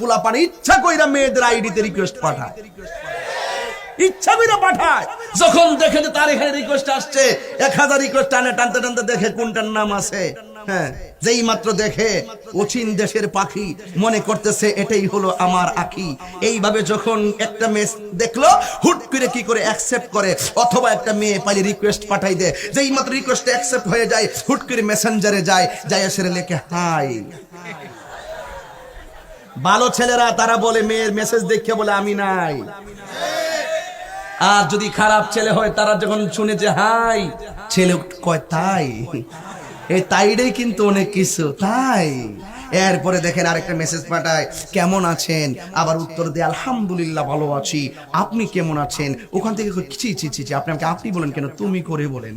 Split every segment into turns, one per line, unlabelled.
পোলাপান ইচ্ছা কইরা মেয়েদের আইডিতে রিকোয়েস্ট পাঠায়। ইচ্ছা কইরা পাঠায়। যখন দেখে যে তার এখানে রিকোয়েস্ট আসছে, এক হাজার রিকোয়েস্ট টানে টানতে টানতে দেখে কোনটার নাম আছে। হ্যাঁ যেই মাত্র দেখে, অচিন দেশের পাখি মনে করতেছে এটাই হলো আমার আখি। এইভাবে যখন একটা মেয়ে দেখল, হুট করে কি করে অ্যাকসেপ্ট করে, অথবা একটা মেয়ে পাইলে রিকোয়েস্ট পাঠাই দেয়। যেই মাত্র রিকোয়েস্ট অ্যাকসেপ্ট হয়ে যায়, হুট করে মেসেঞ্জারে যায় যায় এসে লেখে হাই ভালো ছেলেরা তারা বলে মেয়ের মেসেজ দেখে বলে আমি নাই। আর যদি খারাপ ছেলে হয় তারা যখন শুনে যে হাই ছেলে কয় তাই? এই তাইটাই কিন্তু অনেক কিছু তাই। এরপরে দেখেন আরেকটা মেসেজ পাঠায় কেমন আছেন? আবার উত্তর দিয়ে আলহামদুলিল্লাহ ভালো আছি। আপনি কেমন আছেন? ওখান থেকে ছি ছি, আপনি আমাকে আপনি বলেন কেন? তুমি করে বলেন।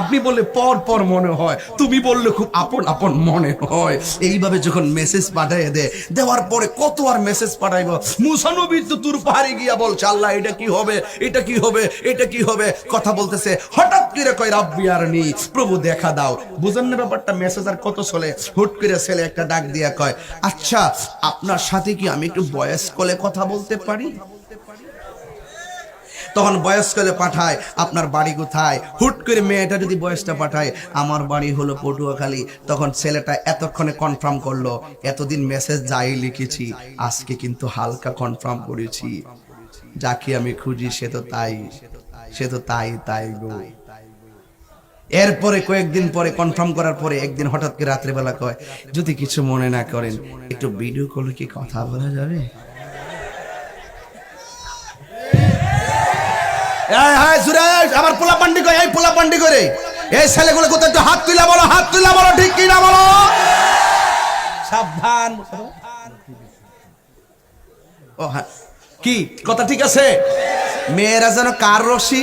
আপনি বললে পর পর মনে হয়, তুমি বললে খুব আপন আপন মনে হয়। এইভাবে যখন মেসেজ পাঠাই দে দেওয়ার পরে কত আর মেসেজ পাঠাইব? মুসানবী তো তোর পাহাড়ে গিয়া বলছে, আল্লাহ, এটা কি হবে? এটা কি হবে? এটা কি হবে? কথা বলতেছে, হঠাৎ করে কয়, রাব্বি আর নি প্রভু দেখা দাও। বুঝেন না ব্যাপারটা মেসেজ আর কত চলে? হুট করে ছেলে একটা ডাক দিয়া কয় আচ্ছা আপনার সাথে কি আমি একটু বয়স কলে কথা বলতে পারি? তখন বয়স্কলে পাঠায়, আপনার বাড়ি কোথায়? হুট করে মেয়েটা যদি বয়সটা পাঠায়, আমার বাড়ি হলো পটুয়াখালী। তখন ছেলেটা এতক্ষণে কনফার্ম করল, এতদিন মেসেজ যাই লিখেছি, আজকে কিন্তু হালকা কনফার্ম করেছি। যাকে আমি খুঁজি সে তো তাই, সে তো তাই তাই এরপরে কয়েকদিন পরে কনফার্ম করার পরে একদিন হঠাৎ করে রাত্রেবেলা কয়, যদি কিছু মনে না করেন, একটু ভিডিও কলে কি কথা বলা যাবে? সুরেশ আমার পোলা পান্ডি করে এই পোলা পান্ডি করে এই ছেলেগুলো কোথায় একটু হাত তুলা বলো, হাত তুলা বলো, ঠিক কি না বলো? সাবধান। ও হ্যাঁ। কি? কথা ঠিক আছে? মেয়েরা যেন কার রশি?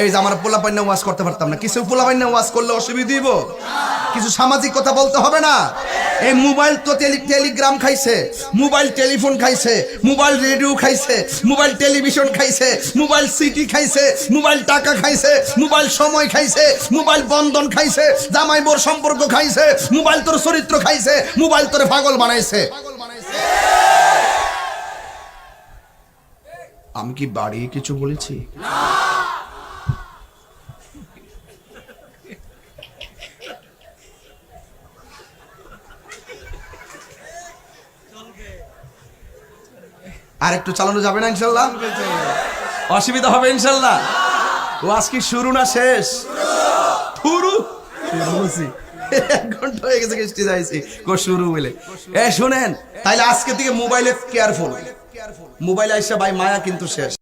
এই যে আমার পোলা পান্না ওয়াজ করতে পারতাম না। কিছু পোলা পান্না ওয়াজ করলে অসুবিধা দিব কিছু সামাজিক কথা বলতে হবে না। এই মোবাইল তো টেলি- টেলিগ্রাম খাইছে, মোবাইল টেলিফোন খাইছে, মোবাইল রেডিও খাইছে, মোবাইল টেলিভিশন খাইছে, মোবাইল সিটি খাইছে, মোবাইল টাকা খাইছে, মোবাইল সময় খাইছে, মোবাইল বন্ধন খাইছে জামাই বোর সম্পর্ক খাইছে, মোবাইল তোর চরিত্র খাইছে, মোবাইল তোর পাগল বানাইছে। আমি কি বাড়িয়ে কিছু বলেছি? আর একটু চালানো যাবে না ইনশাল্লাহ? অসুবিধা হবে ইনশাল্লাহ। ও কি শুরু না শেষ? শুরু। এক ঘণ্টা হয়ে গেছে কিস্তি যাইছি। কো শুরু বলে। এ শুনেন তাইলে আজকে থেকে মোবাইলে কেয়ারফুল। মোবাইল আইসা ভাই মায়া কিন্তু শেষ।